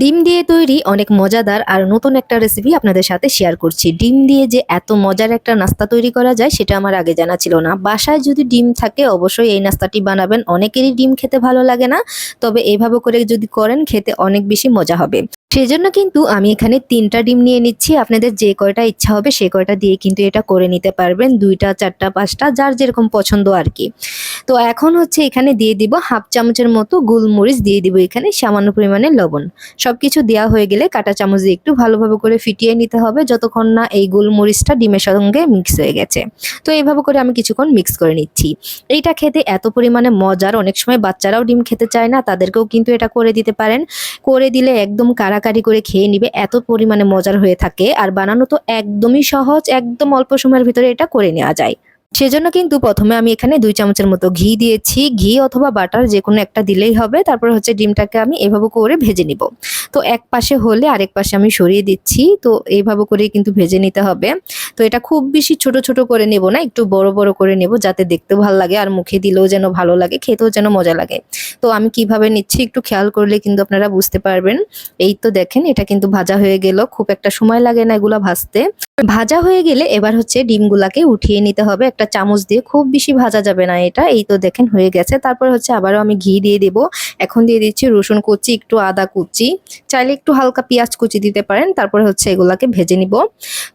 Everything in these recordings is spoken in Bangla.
ডিম দিয়ে তৈরি অনেক মজাদার আর নতুন একটা রেসিপি আপনাদের সাথে শেয়ার করছি। ডিম দিয়ে যে এত মজার একটা নাস্তা তৈরি করা যায়, সেটা আমার আগে জানা ছিল না। বাসায় যদি ডিম থাকে, অবশ্যই এই নাস্তাটি বানাবেন। অনেকেরই ডিম খেতে ভালো লাগে না, তবে এভাবে করে যদি করেন, খেতে অনেক বেশি মজা হবে। সেজন্য কিন্তু আমি এখানে তিনটা ডিম নিয়ে নিচ্ছি। আপনাদের যে কয়টা ইচ্ছা হবে, সে কয়টা দিয়ে কিন্তু এটা করে নিতে পারবেন। দুইটা, চারটা, পাঁচটা, যার যেরকম পছন্দ আর কি। তো এখন হচ্ছে এখানে দিয়ে দিব হাফ চামচের মতো গোলমরিচ দিয়ে দিব এখানে, সামান্য পরিমাণে লবণ। সব কিছু দেওয়া হয়ে গেলে কাটা চামচ দিয়ে একটু ভালোভাবে করে ফিটিয়ে নিতে হবে, যতক্ষণ না এই গোলমরিচটা ডিমের সঙ্গে মিক্স হয়ে গেছে। তো এইভাবে করে আমি কিছুক্ষণ মিক্স করে নিচ্ছি। এইটা খেতে এত পরিমাণে মজার, অনেক সময় বাচ্চারাও ডিম খেতে চায় না, তাদেরকেও কিন্তু এটা করে দিতে পারেন। করে দিলে একদম কারাকারি করে খেয়ে নিবে, এত পরিমাণে মজার হয়ে থাকে। আর বানানো তো একদমই সহজ, একদম অল্প সময়ের ভিতরে এটা করে নেওয়া যায়। সেজন্য কিন্তু প্রথমে আমি এখানে দুই চামচের মতো ঘি দিয়েছি। ঘি অথবা বাটার যে কোনো একটা দিলেই হবে। তারপর হচ্ছে ডিমটাকে আমি এভাবে করে ভেজে নিব। তো এক পাশে হলে আরেক পাশে আমি সরিয়ে দিচ্ছি। তো এইভাবে করে কিন্তু ভেজে নিতে হবে। তো এটা খুব বেশি ছোট ছোট করে নেব না, একটু বড় বড় করে নেব যাতে দেখতেও ভালো লাগে আর মুখে দিলেও যেন ভালো লাগে, খেতেও যেন মজা লাগে। তো আমি কীভাবে নিচ্ছি একটু খেয়াল করলে কিন্তু আপনারা বুঝতে পারবেন। এই তো দেখেন, এটা কিন্তু ভাজা হয়ে গেল। খুব একটা সময় লাগে না এগুলো ভাজতে। ভাজা হয়ে গেলে এবার হচ্ছে ডিমগুলাকে উঠিয়ে নিতে হবে। একটা চামচ দিয়ে খুব বেশি ভাজা যাবে না এটা, এই তো দেখেন হয়ে গেছে। তারপর হচ্ছে আবারও আমি ঘি দিয়ে দেব। এখন দিয়ে দিচ্ছি রসুন কুচি, একটু আদা কুচি। চাইলে একটু হালকা পেঁয়াজ কুচি দিতে পারেন, তারপরে হচ্ছে এগুলাকে ভেজে নিব।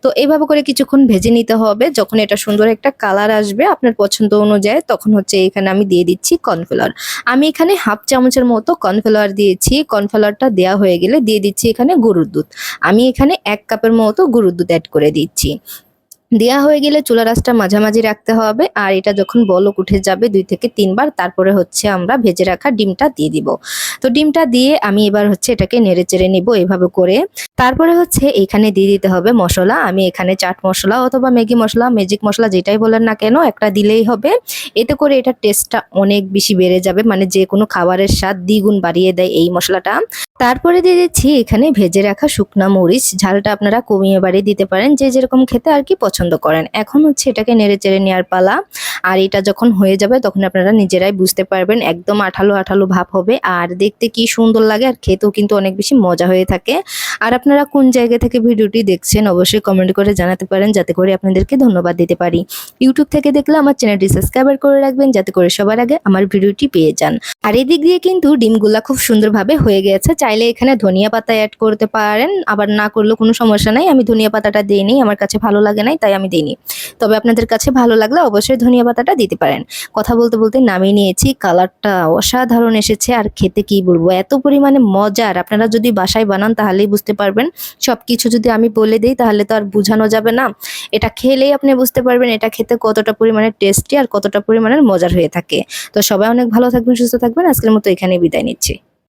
তো এইভাবে করে কিছুক্ষণ ভেজে নিতে হবে, যখন এটা সুন্দর একটা কালার আসবে আপনার পছন্দ অনুযায়ী, তখন হচ্ছে এখানে আমি দিয়ে দিচ্ছি কর্নফ্লাওয়ার। আমি এখানে হাফ চামচের মতো কর্নফ্লাওয়ার দিয়েছি। কর্নফ্লাওয়ারটা দেওয়া হয়ে গেলে দিয়ে দিচ্ছি এখানে গরুর দুধ। আমি এখানে এক কাপের মতো গরুর দুধ অ্যাড করে দিচ্ছি। দেওয়া হয়ে গেলে চুলা রাসটা মাঝামাঝি রাখতে হবে। আর এটা যখন বলক উঠে যাবে দুই থেকে তিনবার, তারপরে হচ্ছে আমরা ভেজে রাখা ডিমটা দিয়ে দিব। তো ডিমটা দিয়ে আমি এবার হচ্ছে এটাকে নেড়ে চেড়ে নিব এভাবে করে। তারপরে হচ্ছে এখানে দিয়ে দিতে হবে মশলা। আমি এখানে চাট মশলা অথবা ম্যাগি মশলা, ম্যাজিক মশলা যেটাই বলেন না কেন, একটা দিলেই হবে। এতে করে এটার টেস্টটা অনেক বেশি বেড়ে যাবে। মানে যে কোনো খাবারের স্বাদ দ্বিগুণ বাড়িয়ে দেয় এই মশলাটা। তারপরে দিয়ে দিচ্ছি এখানে ভেজে রাখা শুকনা মরিচ। ঝালটা আপনারা কমিয়ে বাড়িয়ে দিতে পারেন। যে যেরকম খেতে আর কি পছন্দ করেন। এখন হচ্ছে এটাকে নেড়ে চেড়ে নেওয়ার পালা। আর এটা যখন হয়ে যাবে, তখন আপনারা নিজেরাই বুঝতে পারবেন, একদম আঠালো আঠালো ভাব হবে। আর দেখতে কি সুন্দর লাগে, আর খেতেও কিন্তু অনেক বেশি মজা হয়ে থাকে। আর আপনারা কোন জায়গা থেকে ভিডিওটি দেখছেন, অবশ্যই কমেন্ট করে জানাতে পারেন, যাতে করে আপনাদেরকে ধন্যবাদ দিতে পারি। ইউটিউব থেকে দেখলে আমার চ্যানেলটি সাবস্ক্রাইবার করে রাখবেন, যাতে করে সবার আগে আমার ভিডিওটি পেয়ে যান। আর এদিক দিয়ে কিন্তু ডিমগুলা খুব সুন্দরভাবে হয়ে গেছে। চাইলে এখানে ধনিয়া পাতা অ্যাড করতে পারেন। আবার না করলেও কোনো সমস্যা নাই, আমি ধনিয়া পাতাটা দিইনি আমার কাছে ভালো লাগে নাই তাই আমি দিইনি। তবে আপনাদের কাছে ভালো লাগলে অবশ্যই ধনিয়া পাতাটা দিতে পারেন। কথা বলতে বলতে নামিয়ে নিয়েছি, কালারটা অসাধারণ এসেছে। আর খেতে কি বলব, এত পরিমাণে মজার। আপনারা যদি বাসায় বানান তাহলেই বুঝতে পারবেন। সব কিছু যদি আমি বলে দিই তাহলে তো আর বোঝানো যাবে না। এটা খেলেই আপনি বুঝতে পারবেন এটা খেতে কতটা পরিমাণে টেস্টি আর কতটা পরিমাণের মজার হয়ে থাকে। তো সবাই অনেক ভালো থাকবেন, সুস্থ থাকবেন। আজকের মতো এখানেই বিদায় নিচ্ছি।